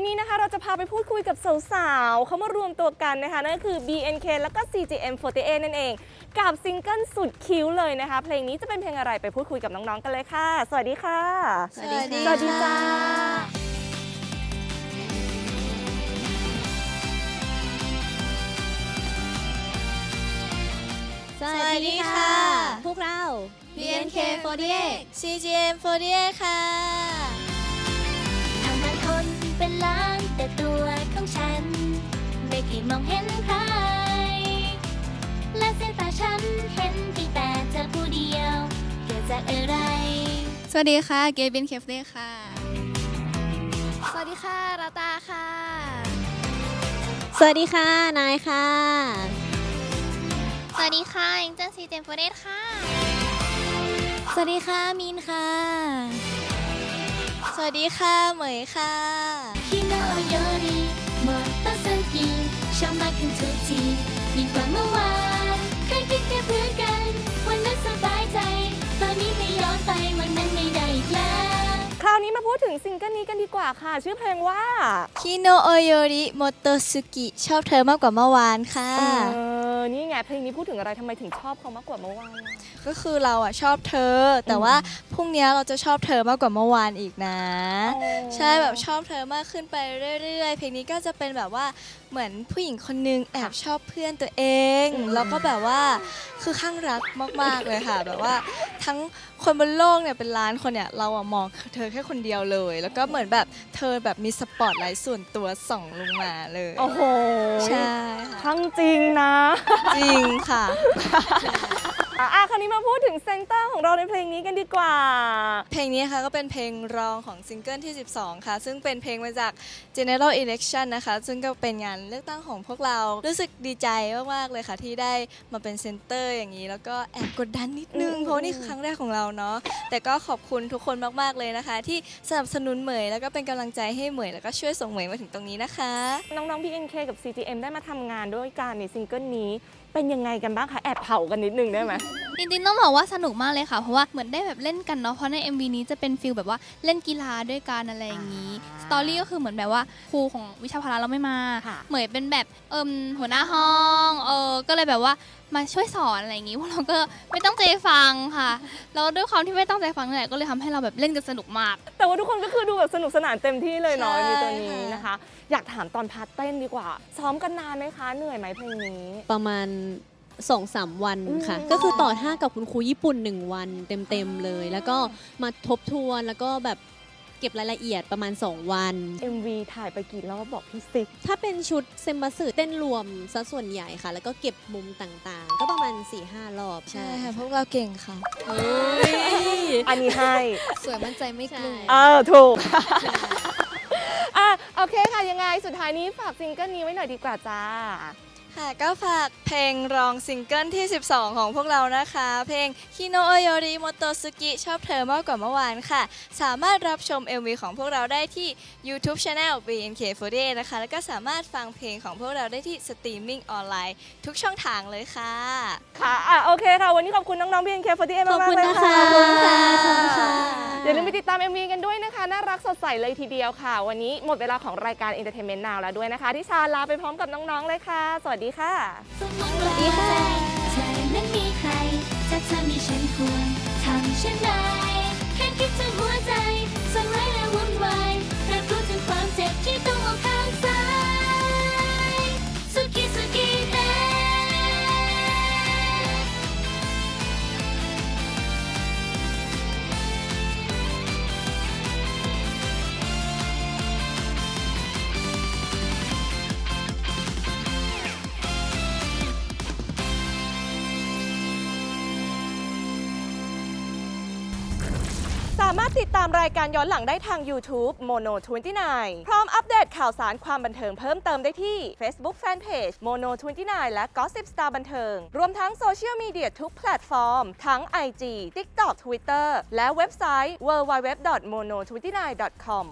วันนี้นะคะเราจะพาไปพูดคุยกับสาวๆเขามารวมตัวกันนะคะนั่นก็คือ BNK แล้วก็ CGM48 นั่นเอง กับซิงเกิลสุดคิ้วเลยนะคะ เพลงนี้จะเป็นเพลงอะไรไปพูดคุยกับน้องๆกันเลยค่ะ สวัสดีค่ะ สวัสดีสวัสดีจ้าสวัสดีค่ะ พวกเรา BNK48 CGM48 ค่ะ ไม่เคยมองเห็นใคร และสายตาฉันเห็นเพียงแต่เธอผู้เดียว เกิดจากอะไร สวัสดีค่ะเกบินเคฟเดค่ะ สวัสดีค่ะราตาค่ะ สวัสดีค่ะ นายค่ะ สวัสดีค่ะอิงจันซีเจมโฟเดสค่ะ สวัสดีค่ะมีนค่ะ สวัสดีค่ะเหมยค่ะ คิโนโยริหมดต้นสกี ชอบมากขึ้นทุกทียิ่งกว่าเมื่อวานเคยคิดแค่เพื่อนกัน วันนั้นสบายใจ ตอนนี้ไม่ย้อนไปวันนั้นไม่ได้อีกแล้ว คราวนี้มาพูดถึงซิงเกิลนี้กันดีกว่าค่ะ ชื่อเพลงว่า คิโนโอโยริโมโตสุกิชอบเธอมากกว่าเมื่อวานค่ะ เออนี่ไง เพลงนี้พูดถึงอะไรทำไมถึงชอบเขามากกว่าเมื่อวานล่ะก็คือเราอะชอบเธอ แต่ว่าพรุ่งนี้เราจะชอบเธอมากกว่าเมื่อวานอีกนะ ใช่แบบชอบเธอมากขึ้นไปเรื่อยๆ เพลงนี้ก็จะเป็นแบบว่าเหมือนผู้หญิงคนนึงแอบชอบเพื่อนตัวเองอืมแล้วก็แบบว่าคือข้างรักมากๆเลยค่ะ แบบว่า ทั้งคนบนโลกเนี่ยเป็นล้านคนเนี่ยเราอะมองเธอแค่คนเดียวเลย แล้วก็เหมือนแบบเธอแบบมีสปอตไลท์ส่วนตัวส่องลงมาเลยโอ้โหใช่ค่ะทั้งจริงนะจริงค่ะ อะอะคราวนี้มาพูดถึงเซนเตอร์ของเราในเพลงนี้กันดีกว่า เพลงนี้นะคะก็เป็นเพลงรองของซิงเกิลที่ 12 ค่ะ ซึ่งเป็นเพลงมาจาก General Election นะคะ ซึ่งก็เป็นงานเลือกตั้งของพวกเรา รู้สึกดีใจมาก ๆ เลยค่ะ ที่ได้มาเป็นเซนเตอร์อย่างนี้ แล้วก็แอบกดดันนิดนึงอืมเพราะว่านี่คือครั้งแรกของเราเนาะ แต่ก็ขอบคุณทุกคนมาก ๆ เลยนะคะ ที่สนับสนุนเหมย แล้วก็เป็นกำลังใจให้เหมย แล้วก็ช่วยส่งเหมยมาถึงตรงนี้นะคะ น้องๆ BNK กับ CGM ได้มาทำงานด้วยกันในซิงเกิลนี้เป็นยังไงกันบ้างคะ แอบเผากันนิดนึงได้ไหม จริงๆต้องบอกว่าสนุกมากเลยค่ะ เพราะว่าเหมือนได้แบบเล่นกันเนาะ เพราะใน MV นี้จะเป็นฟิลแบบว่าเล่นกีฬาด้วยกันอะไรอย่างนี้อ่าสตอรี่ก็คือเหมือนแบบว่าครูของวิชาพละเราไม่มา ค่ะ เหมือนเป็นแบบเอิมหัวหน้าห้อง เออ ก็เลยแบบว่ามาช่วยสอนอะไรอย่างนี้พวกเราก็ไม่ตั้งใจฟังค่ะแล้วด้วยความที่ไม่ตั้งใจฟังนี่แหละก็เลยทำให้เราแบบเล่นกันสนุกมาก แต่ว่าทุกคนก็คือดูแบบสนุกสนานเต็มที่เลยเนาะใช่มีตัวนี้ค่ะ นะคะ อยากถามตอนพาร์ทเต้นดีกว่า ซ้อมกันนานไหมคะ เหนื่อยไหมเพลงนี้ ประมาณสองสามวันค่ะ อืม ก็คือต่อท่ากับคุณครูญี่ปุ่น 1 วันเต็มๆเลย แล้วก็มาทบทวนแล้วก็แบบ เก็บรายละเอียดประมาณ 2 วัน MV ถ่ายไปกี่รอบบอกพี่ซิถ้าเป็นชุดเซมบัสึเต้นรวมซะส่วนใหญ่ค่ะ แล้วก็เก็บมุมต่างๆ ก็ประมาณ 4-5 รอบใช่ใช่ค่ะพวกเราเก่งค่ะเฮ้ยอันนี้ให้ สวยมั่นใจไม่กลัว เออ ถูก อะ โอเคค่ะ ยังไงสุดท้ายนี้ฝากซิงเกิลนี้ไว้หน่อยดีกว่าจ้า ค่ะก็ฝากเพลงรองซิงเกิลที่ 12 ของพวกเรานะคะ เพลง Kino Oyori Motosuki ชอบเธอมากกว่าเมื่อวานค่ะ สามารถรับชม MV ของพวกเราได้ที่ YouTube Channel BNK48 นะคะ แล้วก็สามารถฟังเพลงของพวกเราได้ที่สตรีมมิ่งออนไลน์ ทุกช่องทางเลยค่ะ ค่ะอะโอเคค่ะ วันนี้ขอบคุณน้องๆ BNK48 ขอบมากคุๆณเลยนะคะค่ะขอบคุณค่ะขอบคุณค่ะอย่าลืมไปติดตาม MV กันด้วยนะคะ น่ารักสดใสเลยทีเดียวค่ะ วันนี้หมดเวลาของรายการ Entertainment Now แล้วด้วยนะคะที่ชาลาไปพร้อมกับน้องๆเลยค่ะ สวัสดีีค่ะ สวัสดีค่ะามารถติดตามรายการย้อนหลังได้ทาง YouTube Mono 29 พร้อมอัปเดตข่าวสารความบันเทิงเพิ่มเติมได้ที่ Facebook Fanpage Mono 29 และ Gossip Star บันเทิง รวมทั้งโซเชียลมีเดียทุกแพลตฟอร์ม ทั้ง IG TikTok Twitter และเว็บไซต์ www.mono29.com